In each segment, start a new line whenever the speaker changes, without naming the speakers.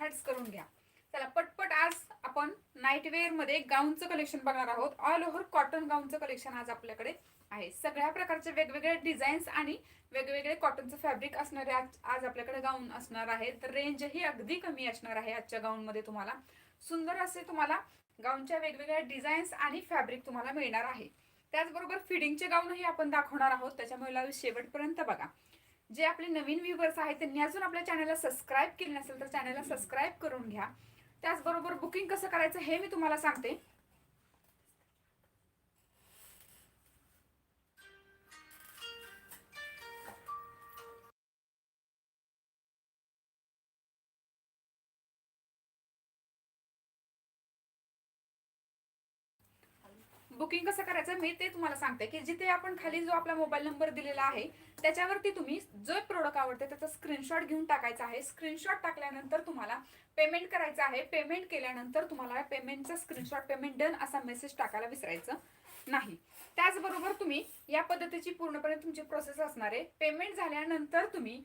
Hats करून घ्या. चला पटपट आज आपण नाईटवेअरमध्ये गाऊनचं कलेक्शन बघणार आहोत. ऑल ओव्हर कॉटन गाऊनचं कलेक्शन आज आपल्याकडे आहे. सगळ्या प्रकारचे वेगवेगळे डिझाईन्स आणि वेगवेगळे कॉटनचं फॅब्रिक असणारे आज आज आपल्याकडे गाऊन असणार आहे तर रेंजही अगदी कमी असणार आहे आजच्या गाऊनमध्ये तुम्हाला. सुंदर असे तुम्हाला गाऊनच्या वेगवेगळ्या डिझाईन्स आणि फॅब्रिक तुम्हाला मिळणार आहे. त्याचबरोबर फिडिंगचे गाऊनही आपण दाखवणार आहोत. त्याच्यामुळे शेवटपर्यंत बघा. जे आपले नवीन व्ह्युअर्स आहेत त्यांनी अजून आपल्या चॅनलला सबस्क्राईब केले नसेल तर चॅनलला सबस्क्राईब करून घ्या. त्याचबरोबर बुकिंग कसं करायचं हे मी तुम्हाला सांगते. बुकिंग कसं करायचं मी ते तुम्हाला सांगते की जिथे आपण खाली जो आपला मोबाईल नंबर दिलेला आहे त्याच्यावरती तुम्ही जो प्रोडक्ट आवडते त्याचा स्क्रीनशॉट घेऊन टाकायचा आहे. स्क्रीनशॉट टाकल्यानंतर तुम्हाला पेमेंट करायचं आहे. पेमेंट केल्यानंतर तुम्हाला पेमेंटचा स्क्रीनशॉट पेमेंट डन असा मेसेज टाकायला विसरायचं नाही. त्याचबरोबर तुम्ही या पद्धतीची पूर्णपणे तुमची प्रोसेस असणार आहे. पेमेंट झाल्यानंतर तुम्ही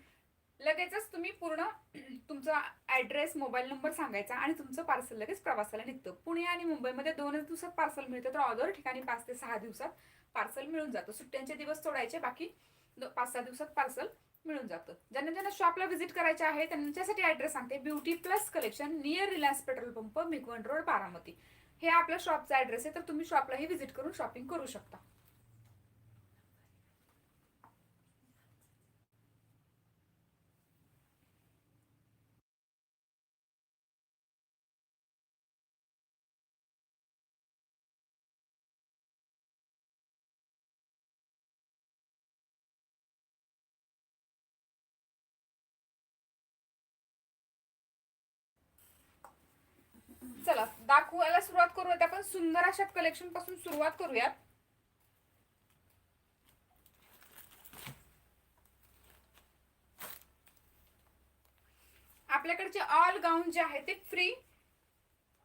लगेचच तुम्ही पूर्ण तुमचा ॲड्रेस मोबाईल नंबर सांगायचा आणि तुमचं पार्सल लगेच प्रवासाला निघतं. पुणे आणि मुंबईमध्ये दोनच दिवसात पार्सल मिळतं तर अदर ठिकाणी पाच ते सहा दिवसात पार्सल मिळून जातं. सुट्ट्यांचे दिवस सोडायचे बाकी पाच सहा दिवसात पार्सल मिळून जातं. ज्यांना ज्यांना शॉपला व्हिजिट करायचे आहे त्यांच्यासाठी ॲड्रेस सांगते. Beauty plus collection near Reliance petrol pump Migwan road Baramati. हे आपल्या शॉपचा ॲड्रेस आहे तर तुम्ही शॉपलाही व्हिजिट करून शॉपिंग करू शकता. चला दाखवायला सुरुवात करूयात आपण. सुंदर अशा कलेक्शनपासून सुरुवात करूयात. आपल्याकडचे ऑल गाऊन जे आहे ते फ्री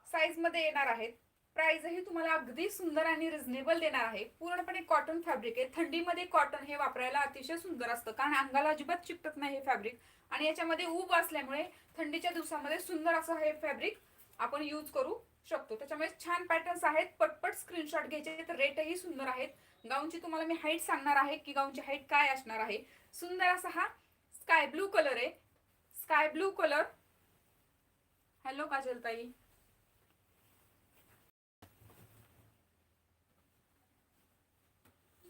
साईजमध्ये येणार आहेत. प्राइसही तुम्हाला अगदी सुंदर आणि रिझनेबल देणार आहे. पूर्णपणे कॉटन फॅब्रिक आहे. थंडीमध्ये कॉटन हे वापरायला अतिशय सुंदर असतं कारण अंगाला अजिबात चिकटत नाही हे फॅब्रिक आणि याच्यामध्ये ऊब असल्यामुळे थंडीच्या दिवसामध्ये सुंदर असं हे फॅब्रिक आपण यूज करू शकतो. त्याच्यामुळे छान पॅटर्न्स आहेत. पटपट स्क्रीनशॉट घ्यायचे तर रेटही सुंदर आहेत. गाऊनची तुम्हाला मी हाईट सांगणार आहे की गाऊनची हाईट काय असणार आहे. सुंदर असा हा स्काय ब्लू कलर आहे. स्काय ब्लू कलर हॅलो काजलताई.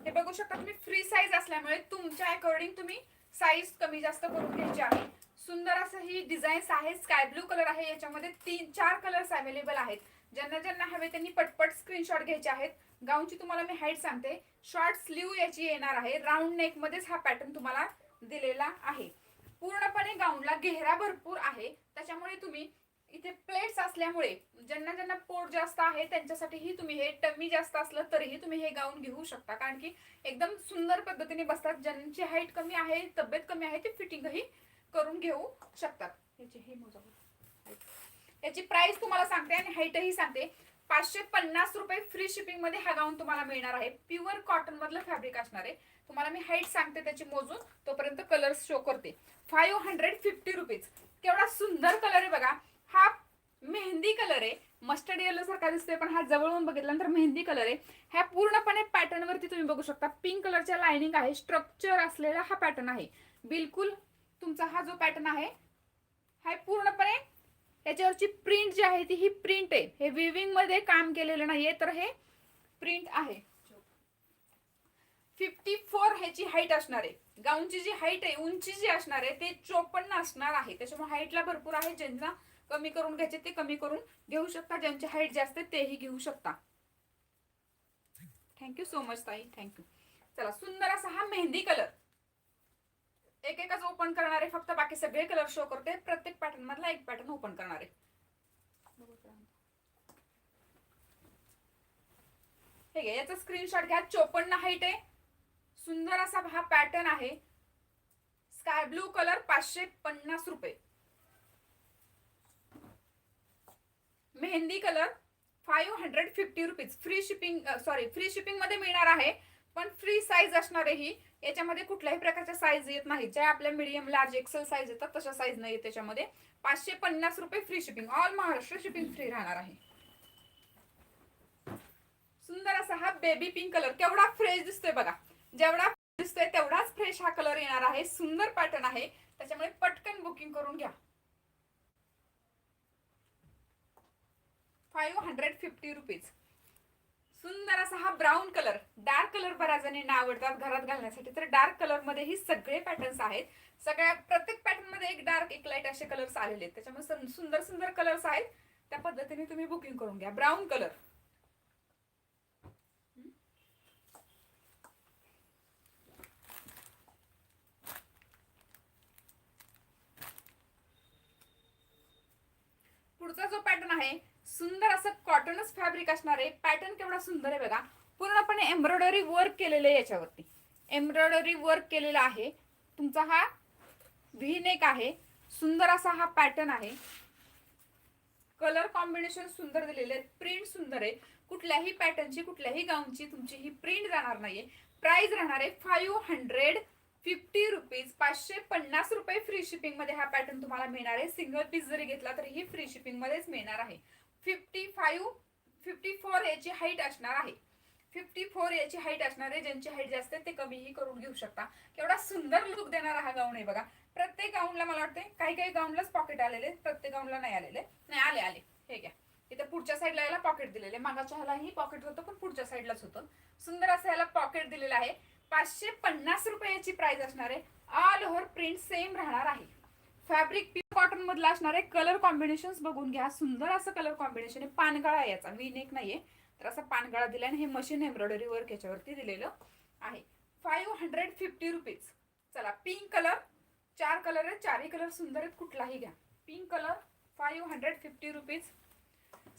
हे बघू शकता तुम्ही फ्री साईज असल्यामुळे तुमच्या अकॉर्डिंग तुम्ही साईज कमी जास्त करून घ्यायची आहे. सुंदर असं ही डिझाईन्स आहे स्काय ब्लू कलर आहे. याच्यामध्ये तीन चार कलर्स अवेलेबल आहेत. ज्यांना ज्यांना हवे त्यांनी पटपट स्क्रीनशॉट घ्यायचे आहेत. गाऊनची तुम्हाला मी हाईट सांगते. शॉर्ट स्लीव याची येणार आहे. राऊंड नेक मध्येच हा पॅटर्न तुम्हाला दिलेला आहे. पूर्णपणे गाऊनला घेरा भरपूर आहे. त्याच्यामुळे तुम्ही इथे प्लेट्स असल्यामुळे ज्यांना ज्यांना पोट जास्त आहे त्यांच्यासाठीही तुम्ही हे टमी जास्त असलं तरीही तुम्ही हे गाऊन घेऊ शकता. कारण की एकदम सुंदर पद्धतीने बसतात. ज्यांची हाईट कमी आहे तब्येत कमी आहे ते फिटिंगही करून घेऊ शकतात. याची हे मोजा याची प्राइस तुम्हाला सांगते आणि हाईटही सांगते. पाचशे पन्नास रुपये फ्री शिपिंगमध्ये हा गाऊन तुम्हाला मिळणार आहे. प्युअर कॉटन मधलं फॅब्रिक असणार आहे. तुम्हाला मी हाईट सांगते त्याची मोजून. तोपर्यंत कलर शो करते. फाईव्ह हंड्रेड फिफ्टी रुपीज केवढा सुंदर कलर आहे बघा. हा मेहंदी कलर आहे. मस्टर्ड येलो सारखा दिसतोय पण हा जवळून बघितल्यानंतर मेहंदी कलर आहे. ह्या पूर्णपणे पॅटर्नवरती तुम्ही बघू शकता. पिंक कलरच्या लायनिंग आहे. स्ट्रक्चर असलेला हा पॅटर्न आहे. बिलकुल तुमचा हा जो पॅटर्न आहे हा पूर्णपणे याच्यावरची प्रिंट जी आहे ती ही प्रिंट आहे. हे विविंगमध्ये काम केलेलं नाहीये तर हे प्रिंट आहे. फिफ्टी फोर ह्याची हाईट असणार आहे. गाऊनची जी हाईट आहे उंची जी असणार आहे ते चोपन्न असणार आहे. त्याच्यामुळे हाईटला भरपूर आहे. ज्यांना कमी करून घ्यायचे ते कमी करून घेऊ शकता. ज्यांची हाईट जास्त आहे तेही घेऊ शकता. थँक्यू सो मच ताई. थँक्यू चला सुंदर असा हा मेहंदी कलर एक एकच ओपन करणारे फक्त बाकी सगळे कलर शो करते प्रत्येक पॅटर्न मधला एक पॅटर्न ओपन करणारे. आहे हे घ्या याचा स्क्रीनशॉट घ्या. चोपन्न हाईट आहे. सुंदर असा हा पॅटर्न आहे. स्काय ब्लू कलर पाचशे पन्नास रुपये. Mehndi colour five hundred fifty rupees free shipping sorry free शिपिंगमध्ये मिळणार आहे. पण फ्री साईज असणार आहे ही याच्यामध्ये कुठल्याही प्रकारच्या साईज येत नाही ज्या आपल्या मिडियम लार्ज एक्सेल साईज येतात तशा साईज नाही येत त्याच्यामध्ये. पाचशे पन्नास रुपये free shipping all Maharashtra shipping free राहणार आहे. सुंदर असा हा बेबी पिंक कलर केवढा फ्रेश दिसतोय बघा. जेवढा दिसतोय तेवढाच फ्रेश हा कलर येणार आहे. सुंदर पॅटर्न आहे. त्याच्यामुळे पटकन बुकिंग करून घ्या. फाईव्ह हंड्रेड फिफ्टी रुपीज सुंदर असा हा ब्राऊन कलर डार्क कलर बऱ्याच जणींना आवडतात घरात घालण्यासाठी. तर डार्क कलरमध्ये ही सगळे पॅटर्न्स आहेत. सगळ्या प्रत्येक पॅटर्नमध्ये एक डार्क एक लाइट असे कलर्स आलेले आहेत. त्याच्यामुळे सुंदर सुंदर कलर्स आहेत. त्या पद्धतीने तुम्ही बुकिंग करून घ्या. ब्राऊन कलर पुढचा जो पॅटर्न आहे सुंदर असं कॉटनच फॅब्रिक असणार आहे. पॅटर्न केवढा सुंदर आहे बघा. पूर्णपणे एम्ब्रॉयडरी वर्क केलेलं आहे याच्यावरती. एम्ब्रॉयडरी वर्क केलेला आहे. तुमचा हा व्ही नेक आहे. सुंदर असा हा पॅटर्न आहे. कलर कॉम्बिनेशन सुंदर दिलेले आहेत. प्रिंट सुंदर आहे. कुठल्याही पॅटर्नची कुठल्याही गाऊनची तुमची ही प्रिंट जाणार नाहीये. प्राइस राहणार आहे फाईव्ह हंड्रेड फिफ्टी रुपीज पाचशे पन्नास रुपये फ्री शिपिंगमध्ये हा पॅटर्न तुम्हाला मिळणार आहे. सिंगल पीस जरी घेतला तरी ही फ्री शिपिंगमध्येच मिळणार आहे. फिफ्टी फाईव्ह फिफ्टी फोर याची हाईट असणार आहे. फिफ्टी फोर याची हाईट असणार आहे ज्यांची हाईट जास्त आहे ते कमीही करून घेऊ शकता. केवढा सुंदर लुक देणारा हा गाऊन आहे बघा. प्रत्येक गाऊनला मला वाटते काही काही गाऊनलाच पॉकेट आलेले प्रत्येक गाऊनला नाही आलेले. नाही आले आले. हे घ्या. इथे पुढच्या साईडला याला पॉकेट दिलेले मागाच्या ह्यालाही पॉकेट होतं पण पुढच्या साईडलाच होतं. सुंदर असं याला पॉकेट दिलेलं आहे. पाचशे पन्नास रुपयाची प्राइस असणार आहे. ऑल ओव्हर प्रिंट सेम राहणार आहे. फॅब्रिक प्युअर कॉटन मधला असणार आहे कलर कॉम्बिनेशन बघून घ्या. सुंदर असं कलर कॉम्बिनेशन आहे. पानगळा आहे याचा. वी नेक नाहीये. तर असा पानगळा दिला आणि हे मशीन एम्ब्रॉयडरी वर्क याच्यावरती दिलेलं आहे. फाईव्ह हंड्रेड फिफ्टी रुपीज चला पिंक कलर चार कलर आहेत. चारही कलर सुंदर आहेत. कुठलाही घ्या. Pink colour five hundred fifty rupees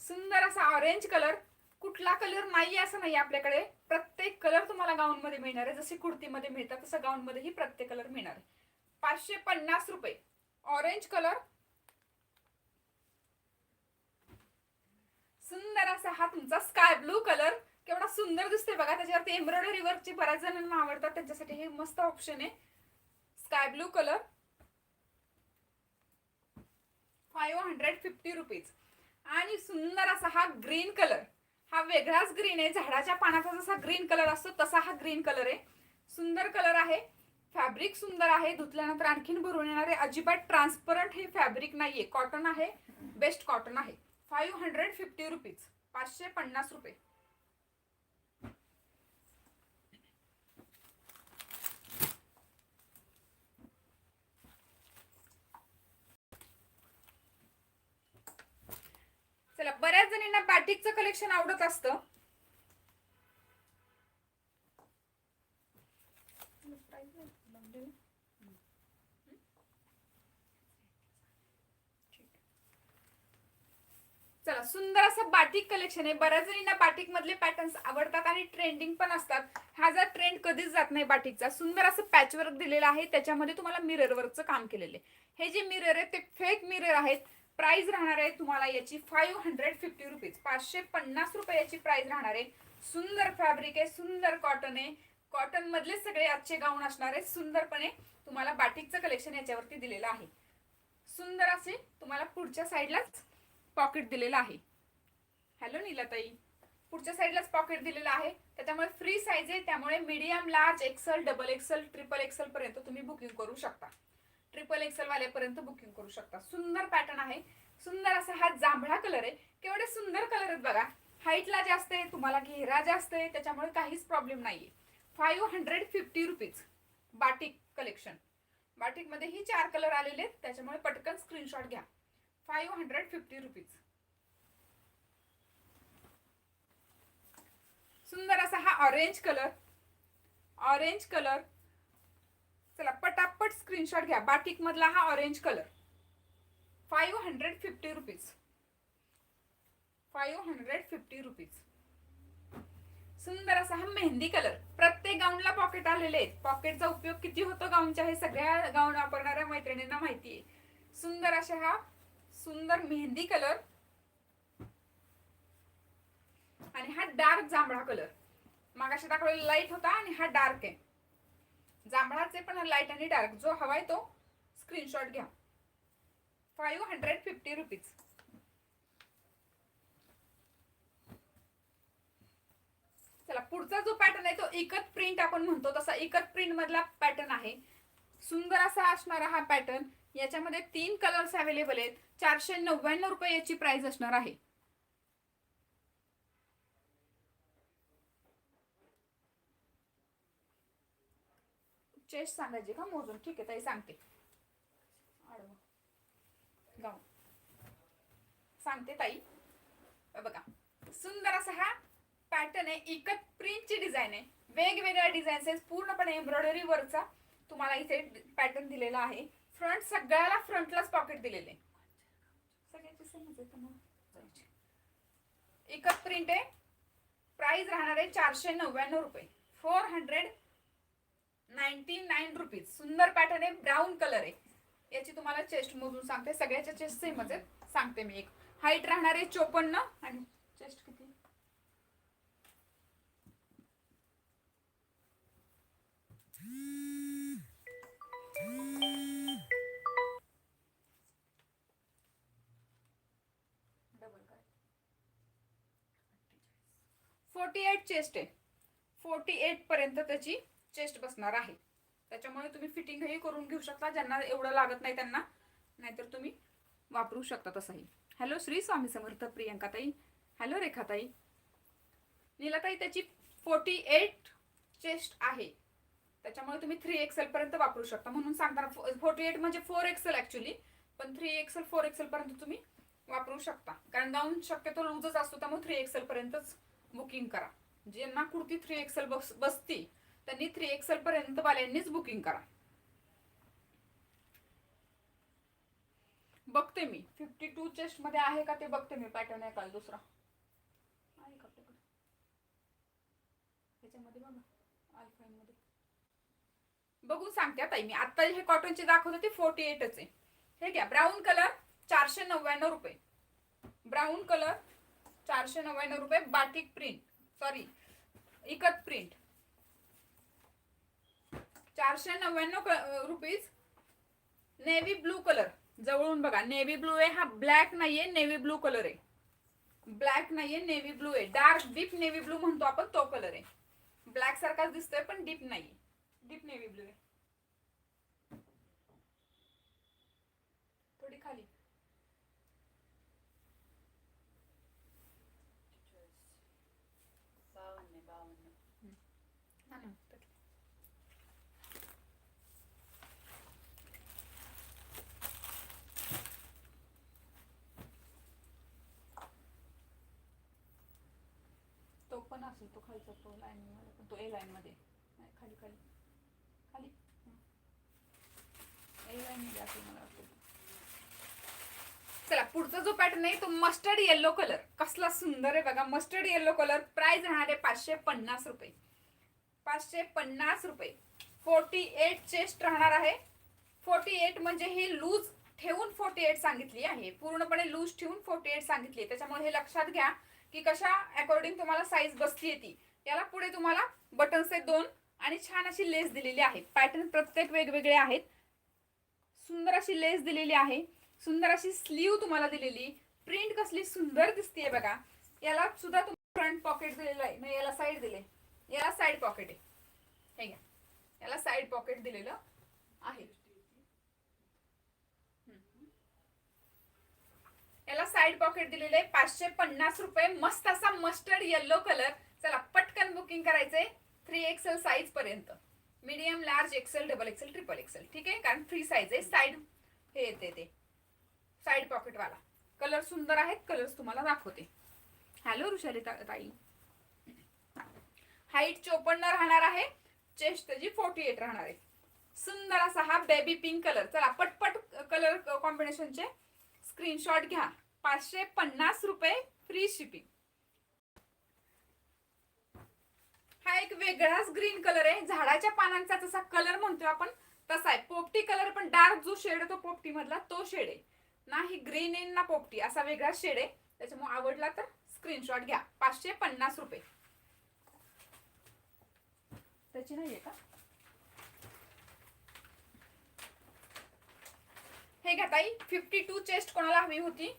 सुंदर असा ऑरेंज कलर कुठला कलर नाही असं नाही आपल्याकडे. प्रत्येक कलर तुम्हाला गाऊनमध्ये मिळणार आहे. जसे कुर्तीमध्ये मिळतात तसं गाऊनमध्येही प्रत्येक कलर मिळणार आहे. पाचशे पन्नास रुपये. Orange colour. सुंदर असा हा तुमचा स्काय ब्लू कलर. केवढा सुंदर दिसतोय बघा. त्याच्यावरती एम्ब्रॉयडरी वर्कचे बऱ्याच जणांना आवडतात. त्यांच्यासाठी हे मस्त ऑप्शन आहे. Sky blue colour. Five hundred fifty rupees आणि सुंदर असा हा ग्रीन कलर. हा वेगळाच ग्रीन आहे. झाडाच्या पानाचा जसा ग्रीन कलर असतो तसा हा ग्रीन कलर आहे. सुंदर कलर आहे. फॅब्रिक सुंदर आहे धुतल्यानंतर आणखीन भरून येणार आहे अजिबात ट्रान्सपरंट हे फॅब्रिक नाहीये. कॉटन आहे बेस्ट कॉटन आहे. फाईव्ह हंड्रेड फिफ्टी रुपीज पाचशे पन्नास रुपये. चला बऱ्याच जणींना बॅटिकचं कलेक्शन आवडत असतं. चला सुंदर असं बाटिक कलेक्शन आहे. बऱ्याच जणींना बाटिक मधले पॅटर्न्स आवडतात आणि ट्रेंडिंग पण असतात. हा जर ट्रेंड कधीच जात नाही बाटिकचा सुंदर असं पॅचवर्क दिलेलं आहे. त्याच्यामध्ये तुम्हाला मिरर वर्कचं काम केलेलं आहे. हे जे मिरर आहे ते फेक मिरर आहेत. प्राइस राहणार आहे तुम्हाला याची फाईव्ह हंड्रेड फिफ्टी रुपीज पाचशे पन्नास रुपये याची प्राइस राहणार आहे. सुंदर फॅब्रिक आहे सुंदर कॉटन आहे. कॉटन मधले सगळे आजचे गाऊन असणार आहे सुंदरपणे तुम्हाला बाटिकचं कलेक्शन याच्यावरती दिलेलं आहे. सुंदर असे तुम्हाला पुढच्या साईडलाच पॉकेट दिलेलं आहे. हॅलो नीलाताई. पुढच्या साईडलाच पॉकेट दिलेलं आहे. त्याच्यामुळे फ्री साईज आहे. त्यामुळे medium large XL double XL triple XL पर्यंत तुम्ही बुकिंग करू शकता. ट्रिपल एक्सल वाल्यापर्यंत बुकिंग करू शकता. सुंदर पॅटर्न आहे. सुंदर असा हा जांभळा कलर आहे. केवढे सुंदर कलर आहेत बघा. हाईटला जास्त आहे तुम्हाला घेरा जास्त आहे त्याच्यामुळे काहीच प्रॉब्लेम नाहीये. Five hundred fifty rupees batik collection बाटिकमध्ये ही चार कलर आलेले आहेत. त्याच्यामुळे पटकन स्क्रीनशॉट घ्या. Five hundred fifty rupees. सुंदर असा हा ऑरेंज कलर ऑरेंज कलर चला पटापट स्क्रीनशॉट घ्या. बाटिक मधला हा orange colour five hundred fifty rupees. Five hundred fifty rupees. सुंदर असा हा मेहंदी कलर प्रत्येक गाऊनला पॉकेट आलेले आहेत. पॉकेटचा उपयोग किती होतो गाऊनच्या हे सगळ्या गाऊन वापरणाऱ्या मैत्रिणींना माहिती आहे सुंदर अशा हा सुंदर मेहंदी कलर. आणि हा डार्क जांभळा कलर. मागाशी दाखवलेला लाइट होता आणि हा डार्क आहे. जांभळाचे पण लाइट आणि डार्क. जो हवाय तो स्क्रीनशॉट घ्या. फाईव्ह हंड्रेड फिफ्टी रुपीज चला पुढचा जो पॅटर्न आहे तो एकच प्रिंट आपण म्हणतो. तसा एकच प्रिंट मधला पॅटर्न आहे. सुंदर असा असणारा हा पॅटर्न याच्यामध्ये तीन कलर्स अवेलेबल आहेत. चारशे नव्याण्णव रुपये याची प्राइस असणार आहे. चेस्ट सांगायची का? मोजून. ठीक आहे ताई सांगते. गाऊन. सांगते ताई. बघा. सुंदर असा हा पॅटर्न आहे. एकच प्रिंटची डिझाईन आहे. वेगवेगळ्या डिझाईन्स आहेत. पूर्णपणे एम्ब्रॉयडरी वरचा. तुम्हाला इथे पॅटर्न दिलेला आहे. फ्रंट सगळ्याला फ्रंटलाच पॉकेट दिलेले. सगळ्याची सेमच आहे तुम्हाला एकच प्रिंट आहे. प्राइस राहणार आहे चारशे नव्याण्णव रुपये. Four hundred ninety nine rupees सुंदर पॅटर्न आहे. ब्राऊन कलर आहे. याची तुम्हाला चेस्ट मोजून सांगते. सगळ्याच्या चेस्ट सेमच आहेत. सांगते मी एक. हाईट राहणार आहे चोपन्न आणि चेस्ट किती? एट चेस्ट आहे. फोर्टी एट पर्यंत त्याची चेस्ट बसणार आहे. त्याच्यामुळे तुम्ही फिटिंगही करून घेऊ शकता. ज्यांना एवढं लागत नाही त्यांना. नाहीतर तुम्ही वापरू शकता तसंही. हॅलो श्री स्वामी समर्थ प्रियंकाताई. हॅलो रेखाताई. नीलाताई त्याची फोर्टी एट चेस्ट आहे. त्याच्यामुळे तुम्ही थ्री एक्सेल पर्यंत वापरू शकता. म्हणून सांगताना फोर्टी एट म्हणजे फोर एक्सेल ऍक्च्युली पण थ्री एक्सेल फोर एक्सेल पर्यंत तुम्ही वापरू शकता. कारण गाऊन शक्यतो लूजच असतो त्यामुळे थ्री एक्सेल पर्यंतच बुकिंग करा. ज्यांना कुर्ती थ्री एक्सेल बस बसती त्यांनी थ्री एक्सेल पर्यंत वाल्यांनीच बुकिंग करा. बघते मी. फिफ्टी टू चेस्टमध्ये आहे का ते बघते मी पॅटर्न आहे काल दुसरा. आहे का आपल्याकडे? त्याच्यामध्ये बघा मध्ये. बघून सांगते ताई मी. आता हे कॉटनचे दाखवते ते फोर्टी एटच आहे हे घ्या. ब्राऊन कलर चारशे नव्याण्णव रुपये. ब्राऊन कलर चारशे नव्याण्णव रुपये batik print sorry ikat print चारशे नव्याण्णव रुपीज नेव्ही ब्लू कलर जवळून बघा नेव्ही ब्लू आहे हा ब्लॅक नाहीये नेव्ही ब्लू कलर आहे. ब्लॅक नाहीये नेव्ही ब्लू आहे. डार्क डीप नेव्ही ब्लू म्हणतो आपण तो कलर आहे. ब्लॅक सारखाच दिसतोय पण डीप नाहीये. डीप नेव्ही ब्लू आहे थोडी खाली
बावन्न बावन्न
हा ना. तो पण असेल तो खालचा तो लाईन मध्ये पण तो ए लाईन मध्ये. नाही, खाली खाली. खाली? ए लाईन मध्ये असेल मला वाटतं चला पुढचा जो पॅटर्न आहे तो मस्टर्ड येल्लो कलर कसला सुंदर आहे बघा मस्टर्ड येल्लो कलर प्राइस राहणार आहे पाचशे पन्नास रुपये. पाचशे पन्नास रुपये. फोर्टी एट चेस्ट राहणार आहे. फोर्टी एट म्हणजे हे लूज ठेवून फोर्टी एट सांगितली आहे. पूर्णपणे लूज ठेवून फोर्टी एट सांगितली त्याच्यामुळे हे लक्षात घ्या. की कशा अकॉर्डिंग तुम्हाला साईज बसती ती. याला पुढे तुम्हाला बटन्स आहेत दोन आणि छान अशी लेस दिलेली आहे पॅटर्न प्रत्येक वेगवेगळे आहेत. सुंदर अशी लेस दिलेली आहे. सुंदर अशी स्लीव तुम्हाला दिलेली. प्रिंट कसली सुंदर दिसते बघा. याला सुद्धा तुम्हाला फ्रंट पॉकेट दिलेलं आहे. नाही याला साईड दिले. याला साईड पॉकेट आहे. हे घ्या. याला साईड पॉकेट दिलेलं आहे. याला साईड पॉकेट दिलेले आहे. पाचशे पन्नास रुपये. मस्त असा मस्टर्ड येल्लो कलर चला पटकन बुकिंग करायचंय. थ्री एक्सेल साईज पर्यंत. Medium large XL double XL triple XL ठीक आहे? कारण फ्री साईज आहे. साईड हे येते ते साईड पॉकेटवाला कलर सुंदर आहेत. कलर्स तुम्हाला दाखवते. हॅलो ऋषाली ताई. हाईट चोपन्न राहणार आहे. चेस्ट त्याची फोर्टी एट राहणार आहे. सुंदर असा हा बेबी पिंक कलर चला पटपट कलर कॉम्बिनेशनचे स्क्रीनशॉट घ्या. पाचशे पन्नास रुपये फ्री शिपिंग हा एक वेगळाच ग्रीन कलर आहे. झाडाच्या पानांचा जसा कलर म्हणतो आपण तसा आहे. पोपटी कलर पण डार्क जो शेड तो पोपटी मधला तो शेड आहे. ना ही ग्रीन आहे ना पोपटी. असा वेगळा शेड आहे. त्याच्यामुळे आवडला तर स्क्रीनशॉट घ्या. पाचशे पन्नास रुपये. त्याची नाही आहे का? हे घ्या ताई फिफ्टी टू चेस्ट कोणाला हवी होती?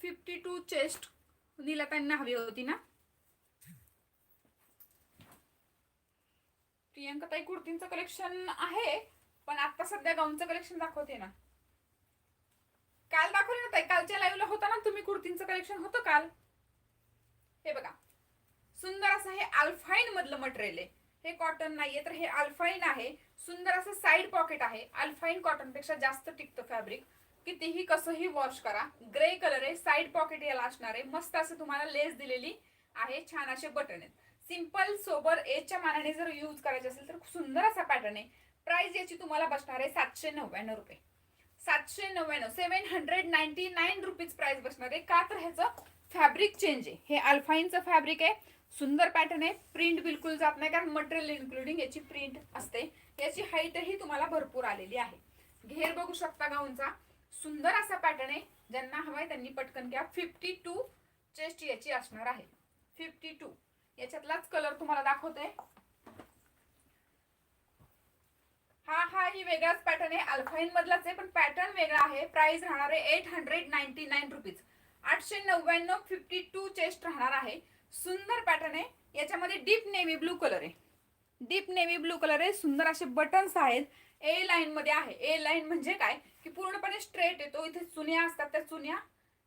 फिफ्टी टू चेस्ट नीलताईंना हवी होती ना? प्रियंका ताई कुर्तींचं कलेक्शन आहे पण आता सध्या गाऊनचं कलेक्शन दाखवते ना. काल दाखवले ना ताई कालच्या लाईव्हला होता ना तुम्ही कुर्तींचं कलेक्शन होतं काल. हे बघा. सुंदर असं हे अल्फाईन मधलं मटेरियल आहे. हे कॉटन नाहीये तर हे अल्फाईन आहे. सुंदर असं साईड पॉकेट आहे. अल्फाईन कॉटनपेक्षा जास्त टिकतं फॅब्रिक कितीही कसंही वॉश करा. ग्रे कलर आहे साईड पॉकेट याला असणार आहे. मस्त असं तुम्हाला लेस दिलेली आहे. छान असे बटन आहेत. सिंपल सोबर एजच्या मानाने जर यूज करायचे असेल तर सुंदर असा पॅटर्न आहे. प्राइस याची तुम्हाला बसणार आहे सातशे नव्याण्णव रुपये. सातशे नव्याण्णव seven hundred ninety nine rupees price बसणार आहे. का तर ह्याचं फॅब्रिक चेंज आहे. हे अल्फाईनचं फॅब्रिक आहे. सुंदर पॅटर्न आहे. प्रिंट बिलकुल जात नाही कारण मटेरियल इन्क्लुडिंग याची प्रिंट असते. याची हाईटही तुम्हाला भरपूर आलेली आहे. घेर बघू शकता गाऊनचा. सुंदर असा पॅटर्न आहे. ज्यांना हवाय त्यांनी पटकन घ्या. फिफ्टी टू चेस्ट याची असणार आहे. फिफ्टी टू याच्यातलाच कलर तुम्हाला दाखवते. हा हा ही वेगळाच पॅटर्न आहे. अल्फाईन मधलाच आहे पण पॅटर्न वेगळा आहे. प्राइस राहणार आहे eight hundred ninety nine rupees आठशे नव्याण्णव फिफ्टी टू चेस्ट राहणार आहे. सुंदर पॅटर्न आहे. याच्यामध्ये डीप नेव्ही ब्लू कलर आहे. डीप नेव्ही ब्लू कलर आहे. सुंदर असे बटन्स आहेत. ए लाईन मध्ये आहे. ए लाईन म्हणजे काय? की पूर्णपणे स्ट्रेट येतो इथे चुन्या असतात त्या चुन्या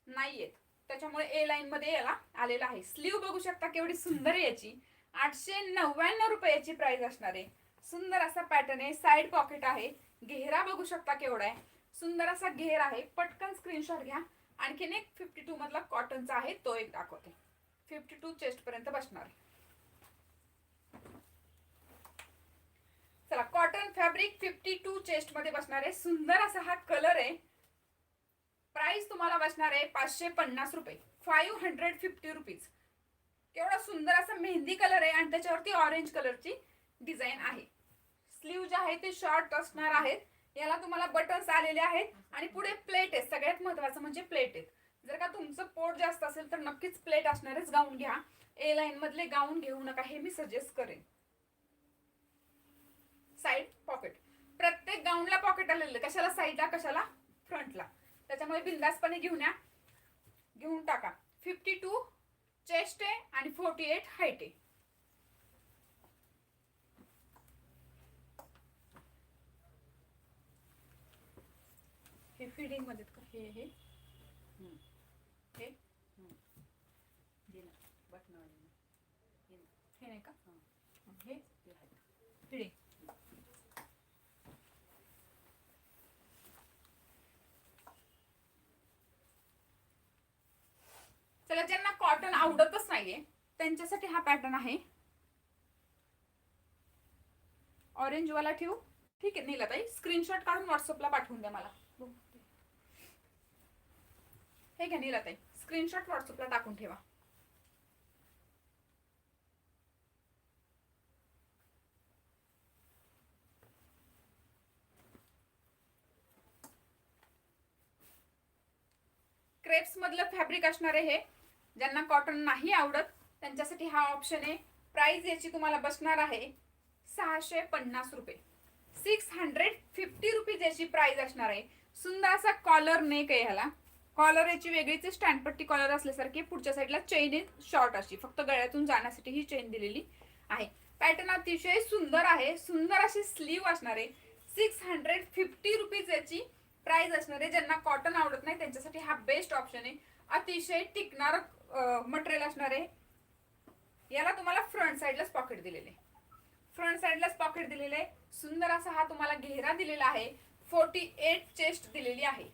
नाही आहेत त्याच्यामुळे ए लाईन मध्ये याला आलेला आहे. स्लीव बघू शकता केवढी सुंदर याची. आठशे नव्याण्णव रुपये याची प्राइस असणार आहे. सुंदर असा पॅटर्न आहे. साईड पॉकेट आहे. घेरा बघू शकता केवढा आहे. सुंदर असा घेर आहे. पटकन स्क्रीनशॉट घ्या. आणखीन एक फिफ्टी टू मधला कॉटनचा आहे. तो एक दाखवते. फिफ्टी टू चेस्ट पर्यंत बसणार. चला कॉटन फॅब्रिक फिफ्टी टू चेस्टमध्ये बसणार आहे. सुंदर असा हा कलर आहे. प्राइस तुम्हाला बसणार आहे पाचशे पन्नास रुपये. फाईव्ह हंड्रेड फिफ्टी रुपीज केवढा सुंदर असा मेहंदी कलर आहे आणि त्याच्यावरती ऑरेंज कलरची डिझाईन आहे. स्लीव जे आहे ते शॉर्ट असणार आहेत. याला तुम्हाला बटन्स आलेले आहेत. आणि पुढे प्लेट आहे सगळ्यात महत्वाचं म्हणजे प्लेट आहेत. जर का तुमचं पोट जास्त असेल तर नक्कीच प्लेट असणारच गाऊन घ्या. ए लाईन मधले गाऊन घेऊ नका हे मी सजेस्ट करेन. साईड पॉकेट प्रत्येक गाऊनला पॉकेट आलेलं कशाला साईडला कशाला फ्रंटला त्याच्यामुळे बिंदासपणे घेऊन या. घेऊन टाका. फिफ्टी टू चेस्ट आहे आणि फोर्टी एट हाईट आहे. हे फिडिंगमध्ये हे हे हे नाही का हे फिडिंग चला ज्यांना कॉटन आवडतच नाहीये त्यांच्यासाठी हा पॅटर्न आहे. ऑरेंज वाला ठेवू? ठीक आहे नीला ताई स्क्रीनशॉट काढून व्हॉट्सअपला पाठवून द्या मला. हे घ्या नीला ताई स्क्रीनशॉट व्हॉट्सअपला टाकून ठेवा. क्रेप्स मधलं फॅब्रिक असणार आहे हे. ज्यांना कॉटन नाही आवडत त्यांच्यासाठी हा ऑप्शन आहे. प्राइस याची तुम्हाला बसणार आहे सहाशे पन्नास रुपये. सिक्स हंड्रेड फिफ्टी रुपीज याची प्राइस असणार आहे. सुंदर असा कॉलर नेक आहे ह्याला. कॉलर याची वेगळीच स्टँडपट्टी कॉलर असल्यासारखी पुढच्या साईडला चेन इन शॉर्ट अशी. फक्त गळ्यातून जाण्यासाठी ही चेन दिलेली आहे. पॅटर्न अतिशय सुंदर आहे. सुंदर अशी स्लीव असणार आहे. सिक्स हंड्रेड फिफ्टी रुपीज याची प्राइस असणार आहे. ज्यांना कॉटन आवडत नाही त्यांच्यासाठी हा बेस्ट ऑप्शन आहे. अतिशय टिकणार मटेरियल असणार आहे. याला तुम्हाला फ्रंट साईडलाच पॉकेट दिलेले. फ्रंट साईडलाच पॉकेट दिलेले. सुंदर असा हा तुम्हाला घेरा दिलेला आहे. फोर्टी एट चेस्ट दिलेली आहे.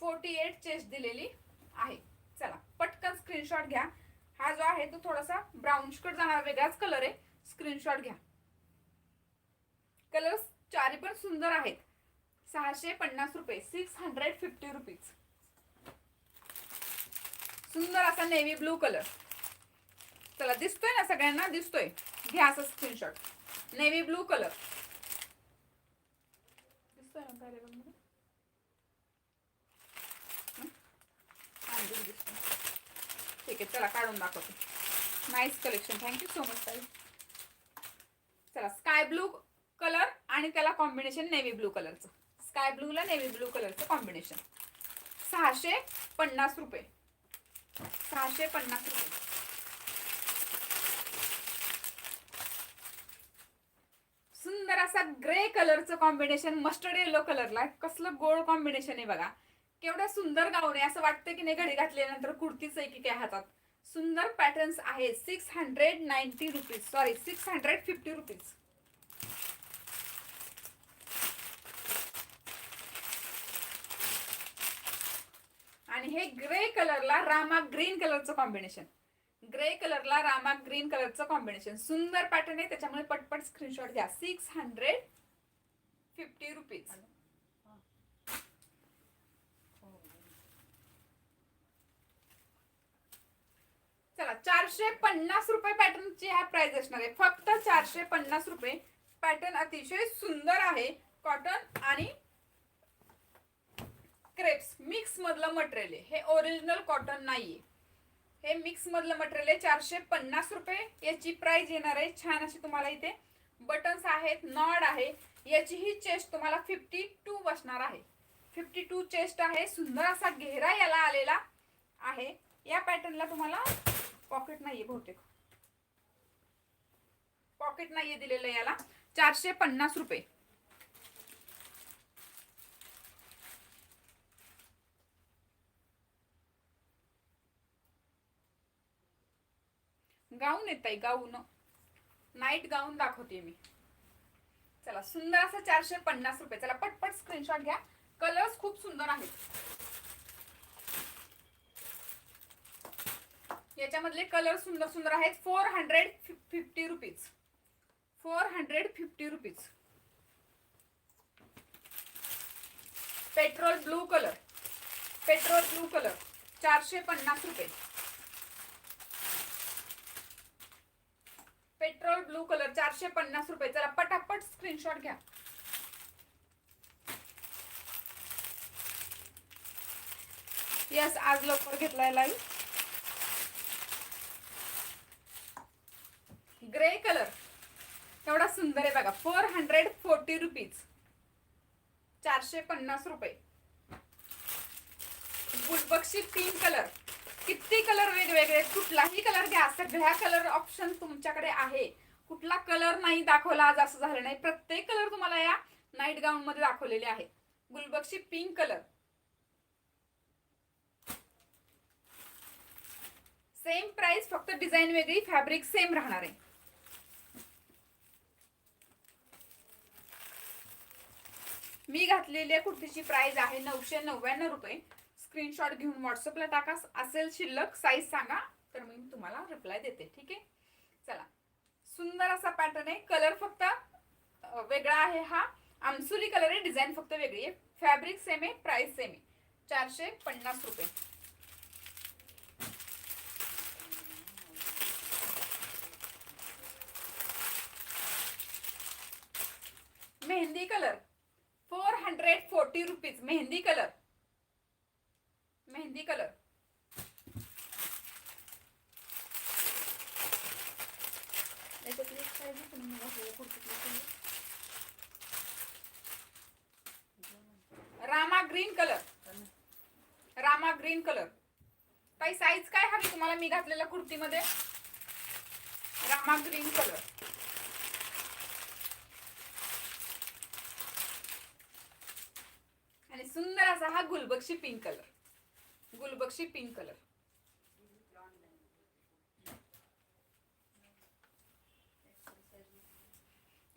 फोर्टी एट चेस्ट दिलेली आहे. चला पटकन स्क्रीनशॉट घ्या. हा जो आहे तो थोडासा ब्राऊन कट जाणार वेगळाच कलर आहे. स्क्रीनशॉट घ्या. कलर्स चारी पण सुंदर आहेत. सहाशे पन्नास रुपये सिक्स हंड्रेड फिफ्टी रुपीज सुंदर असा नेव्ही ब्लू कलर. चला दिसतोय ना सगळ्यांना? दिसतोय. घ्या असं स्क्रीनशॉट नेव्ही ब्लू कलर. दिसतोय ना ठीक आहे चला काढून दाखवते. Nice collection thank you so much ताई. चला स्काय ब्लू कलर आणि त्याला कॉम्बिनेशन नेव्ही ब्लू कलरचं स्काय ब्लूला नेव्ही ब्लू कलरचं कॉम्बिनेशन सहाशे पन्नास रुपये. सहाशे पन्नास रुपये. सुंदर असा ग्रे कलरचं कॉम्बिनेशन मस्टर्ड येलो कलरला कसलं गोड कॉम्बिनेशन आहे बघा. केवढं सुंदर गाऊन आहे. असं वाटतं की नाही घडी घातल्यानंतर कुर्तीच आहे की काय हातात. सुंदर पॅटर्न्स आहे. Six hundred ninety rupees sorry six hundred fifty rupees आणि हे ग्रे कलरला रामा ग्रीन कलरचं कॉम्बिनेशन ग्रे कलरला रामा ग्रीन कलरचं कॉम्बिनेशन सुंदर पॅटर्न आहे त्याच्यामुळे पटपट स्क्रीनशॉट घ्या. सिक्स हंड्रेड फिफ्टी रुपीज चला चारशे पन्नास रुपये पॅटर्नची ह्या प्राइस असणार आहे. फक्त चारशे पन्नास रुपये पॅटर्न अतिशय सुंदर आहे. कॉटन आणि क्रेप्स मिक्स मधलं मटेरियल आहे. हे ओरिजिनल कॉटन नाहीये. हे मिक्स मधलं मटेरियल आहे. चारशे पन्नास रुपये याची प्राइस येणार आहे. छान अशी तुम्हाला इथे बटन्स आहेत नॉड आहे. याची ही चेस्ट तुम्हाला फिफ्टी टू बसणार आहे. फिफ्टी टू चेस्ट आहे. सुंदर असा घेरा याला आलेला आहे. या पॅटर्नला तुम्हाला पॉकेट नाहीये बहुतेक. पॉकेट नाहीये दिलेलं याला. चारशे पन्नास रुपये. गाऊन येत आहे गाऊन. नाईट गाऊन दाखवते मी. चला सुंदर असं चारशे पन्नास रुपये. चला पटपट स्क्रीनशॉट घ्या. कलर्स खूप सुंदर आहेत. याच्यामधले कलर सुंदर सुंदर आहेत. Four hundred fifty rupees four hundred fifty rupees petrol blue colour petrol blue colour चारशे पन्नास रुपये पेट्रोल ब्लू कलर चारशे पन्नास रुपये. चला पटापट स्क्रीनशॉट घ्या. यस आज लवकर घेतलाय लाईव्ह ग्रे कलर एवढा सुंदर आहे बघा. फोर हंड्रेड फोर्टी रुपीज चारशे पन्नास रुपये. बुलबक्षी पिंक कलर किती कलर वेगवेगळे कुठलाही कलर घ्या. सगळ्या कलर ऑप्शन तुमच्याकडे आहे. कुठला कलर नाही दाखवला आज असं झालं नाही. प्रत्येक कलर तुम्हाला या नाईट गाऊन मध्ये दाखवलेले आहे गुलबक्षी पिंक कलर सेम प्राइस फक्त डिझाईन वेगळी फॅब्रिक सेम राहणार आहे. मी घातलेल्या कुर्तीची प्राइस आहे नऊशे नव्याण्णव रुपये. स्क्रीनशॉट घेऊन व्हॉट्सअपला टाका. असेल शिल्लक साईज सांगा तर मी तुम्हाला रिप्लाय देते. ठीक आहे? चला. सुंदर असा पॅटर्न आहे. कलर फक्त वेगळा आहे हा. आमसुली कलर आहे डिझाईन फक्त वेगळी आहे. फॅब्रिक सेम आहे प्राइस सेम आहे. चारशे पन्नास रुपये. Mehndi colour four hundred forty rupees mehndi colour mehndi colour याच्यातली एक size आहे तुम्ही मला हे Rama green colour. Rama green colour. काही साईज काय हवी तुम्हाला? मी घातलेल्या कुर्तीमध्ये. Rama green colour. आणि सुंदर असा हा गुलबक्षी पिंक कलर गुलबक्षी पिंक कलर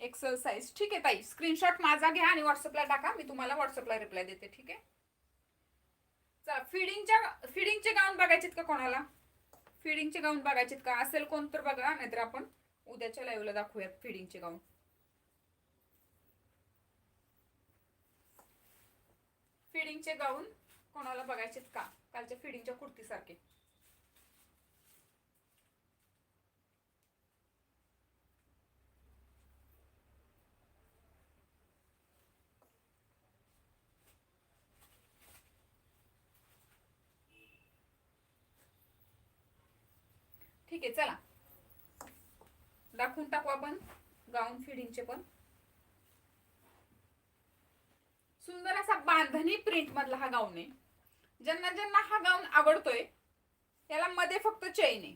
एक्सरसाइज ठीक आहे ताई. स्क्रीनशॉट माझा घ्या आणि व्हॉट्सअपला टाका. मी तुम्हाला व्हॉट्सअपला रिप्लाय देते ठीक आहे? चला फिडिंगच्या फिडिंगचे गाऊन बघायचेत का कोणाला? फिडिंगचे गाऊन बघायचेत का? असेल कोण तर बघा नाहीतर आपण उद्याच्या लाईव्हला दाखवूयात फिडिंगचे गाऊन फिडिंगचे गाऊन कोणाला बघायचेत का? कालच्या फिडिंगच्या कुर्तीसारखे. आहे चला. दाखवून टाकू आपण गाऊन फिडिंगचे पण. सुंदर असा बांधणी प्रिंट मधला हा गाऊन आहे. ज्यांना ज्यांना हा गाऊन आवडतोय याला मध्ये फक्त चैन आहे.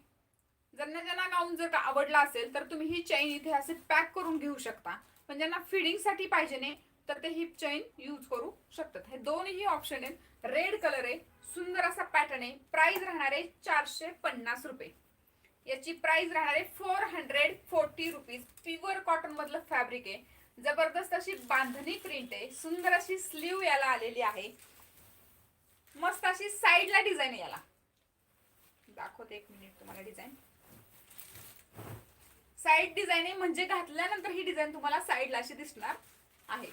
ज्यांना ज्यांना गाऊन जर का आवडला असेल तर तुम्ही ही चैन इथे असे पॅक करून घेऊ शकता. पण ज्यांना फिडिंगसाठी पाहिजे नाही तर ते ही चैन यूज करू शकतात. हे दोनही ऑप्शन आहेत. रेड कलर आहे सुंदर असा पॅटर्न आहे. प्राइस राहणार आहे चारशे पन्नास रुपये. याची प्राइस राहणार आहे four hundred forty rupees pure cotton मधलं फॅब्रिक आहे. जबरदस्त अशी बांधणी प्रिंट आहे. सुंदर अशी स्लीव याला आलेली आहे. मस्त अशी साईडला डिझाईन याला. दाखवते एक मिनिट तुम्हाला डिझाईन साईड डिझाईन आहे म्हणजे घातल्यानंतर ही डिझाईन तुम्हाला साईडला अशी दिसणार आहे.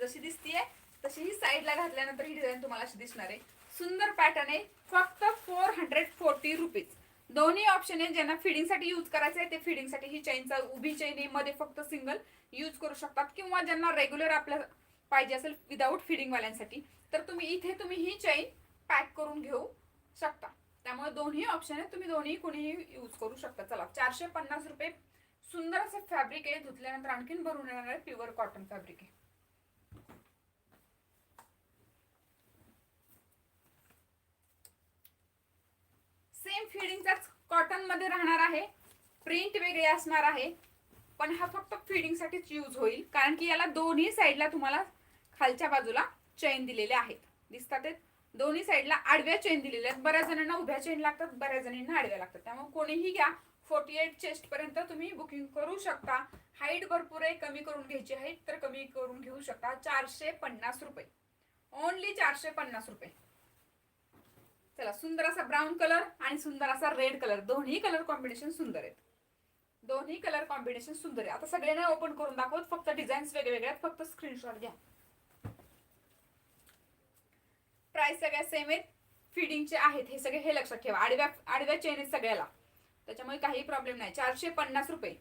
जशी दिसतीये तशी ही साईडला घातल्यानंतर ही डिझाईन तुम्हाला अशी दिसणार आहे. सुंदर पॅटर्न आहे फक्त फोर हंड्रेड फोर्टी रुपीज दोन्ही ऑप्शन आहे ज्यांना फिडिंगसाठी यूज करायचं आहे ते फिडिंगसाठी ही चेनचा उभी चेन आहे मध्ये फक्त सिंगल यूज करू शकतात. किंवा ज्यांना रेग्युलर आपल्या पाहिजे असेल विदाऊट फिडिंगवाल्यांसाठी तर तुम्ही इथे तुम्ही ही चेन पॅक करून घेऊ शकता. त्यामुळे दोन्ही ऑप्शन आहे तुम्ही दोन्ही कोणीही यूज करू शकता. चला चारशे पन्नास रुपये सुंदर असं फॅब्रिक आहे. धुतल्यानंतर आणखीन भरून येणार आहे प्युअर कॉटन फॅब्रिक आहे. सेम फिडिंगचाच कॉटनमध्ये राहणार आहे. प्रिंट वेगळे असणार आहे. पण हा फक्त फिडिंगसाठीच यूज होईल. कारण की याला दोन्ही साईडला तुम्हाला खालच्या बाजूला चेन दिलेले आहेत. दिसतात दोन्ही साईडला आडव्या चेन दिलेल्या आहेत. बऱ्याच जणांना उभ्या चेन लागतात बऱ्याच जणांना आडव्या लागतात. त्यामुळे कोणीही घ्या. फोर्टी एट चेस्ट पर्यंत तुम्ही बुकिंग करू शकता. हाईट भरपूर आहे. कमी करून घ्यायची हाईट तर कमी करून घेऊ शकता. चारशे पन्नास रुपये. ओनली चारशे पन्नास रुपये. चला सुंदर असा ब्राऊन कलर आणि सुंदर असा रेड कलर दोन्ही कलर कॉम्बिनेशन सुंदर आहेत. दोन्ही कलर कॉम्बिनेशन सुंदर आहे आता सगळ्यांना ओपन करून दाखवत फक्त डिझाईन्स वेगवेगळ्या आहेत. फक्त स्क्रीनशॉट घ्या. प्राइस सगळ्या सेम आहेत. फिडिंगचे आहेत. हे सगळे हे लक्षात ठेवा. आडव्या आडव्या चेन आहेत सगळ्याला. त्याच्यामुळे काही प्रॉब्लेम नाही. चारशे पन्नास रुपये.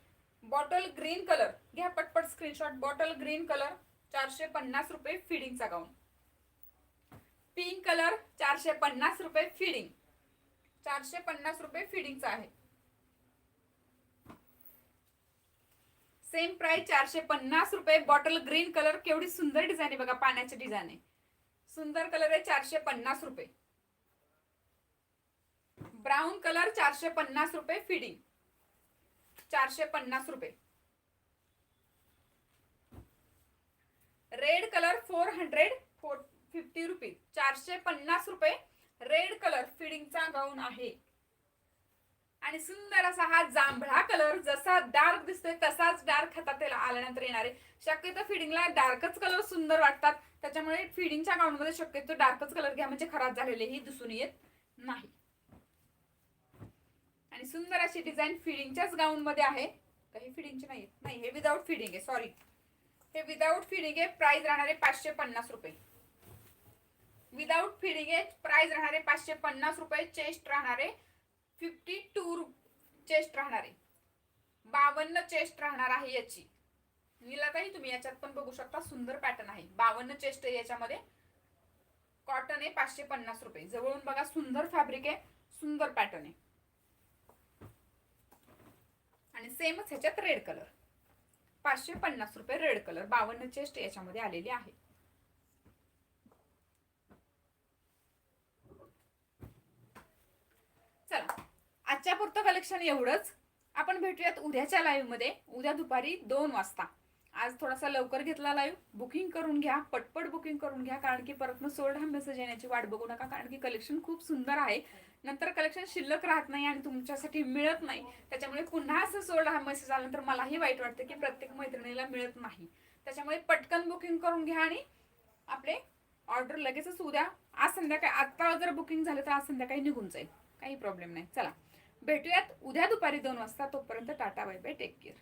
बॉटल ग्रीन कलर घ्या पटपट स्क्रीनशॉट बॉटल ग्रीन कलर चारशे पन्नास रुपये फिडिंगचा गाऊन पिंक कलर चारशे पन्नास रुपये फिडिंग चारशे पन्नास रुपये फिडिंगचा आहे. सेम प्राइस चारशे पन्नास रुपये. बॉटल ग्रीन कलर केवढी सुंदर डिझाईन आहे बघा पाण्याची डिझाईन आहे. सुंदर कलर आहे चारशे पन्नास रुपये. ब्राऊन कलर चारशे पन्नास रुपये फिडिंग चारशे पन्नास रुपये. Red colour four hundred four fifty rupees. चारशे पन्नास रुपये रेड कलर फिडिंगचा गाऊन आहे. आणि सुंदर असा हा जांभळा कलर जसा डार्क दिसतोय तसाच डार्क हातात त्याला आल्यानंतर येणार आहे. शक्यतो फिडिंगला डार्कच कलर सुंदर वाटतात. त्याच्यामुळे फिडिंगच्या गाऊन मध्ये शक्यतो डार्कच कलर घ्या म्हणजे खराब झालेलेही दिसून येत नाही. आणि सुंदर अशी डिझाईन फिडिंगच्याच गाऊन मध्ये आहे. काही फिडिंगची नाही नाही हे विदाऊट फिडिंग आहे. सॉरी. हे विदाऊट फिडिंग आहे. प्राइस राहणार आहे पाचशे पन्नास रुपये. विदाऊट फिडिंग आहे प्राइस राहणारे पाचशे पन्नास रुपये चेस्ट राहणारे फिफ्टी टू चेस्ट राहणारे. बावन्न चेस्ट राहणार आहे याची. निलाताई तुम्ही याच्यात पण बघू शकता सुंदर पॅटर्न आहे. बावन्न चेस्ट आहे याच्यामध्ये. कॉटन आहे पाचशे पन्नास रुपये. जवळून बघा सुंदर फॅब्रिक आहे सुंदर पॅटर्न आहे. आणि सेमच ह्याच्यात रेड कलर पाचशे पन्नास रुपये रेड कलर बावन्न चेस्ट याच्यामध्ये आलेली आहे चला आजच्या पुरतं कलेक्शन एवढंच. आपण भेटूयात उद्याच्या लाईव्हमध्ये उद्या दुपारी दोन वाजता. आज थोडासा लवकर घेतला लाईव्ह बुकिंग करून घ्या. पटपट बुकिंग करून घ्या. कारण की परत मग सोल्ड हा मेसेज येण्याची वाट बघू नका. कारण की कलेक्शन खूप सुंदर आहे. नंतर कलेक्शन शिल्लक राहत नाही आणि तुमच्यासाठी मिळत नाही. त्याच्यामुळे पुन्हा असं सोल्ड हा मेसेज आल्यानंतर मलाही वाईट वाटतं की प्रत्येक मैत्रिणीला मिळत नाही. त्याच्यामुळे पटकन बुकिंग करून घ्या आणि आपले ऑर्डर लगेचच उद्या. आज संध्याकाळी आत्ता जर बुकिंग झालं तर आज संध्याकाळी निघून जाईल. काही प्रॉब्लेम नाही. चला. भेटूयात. उद्या दुपारी दोन वाजता तोपर्यंत tata bye bye take care.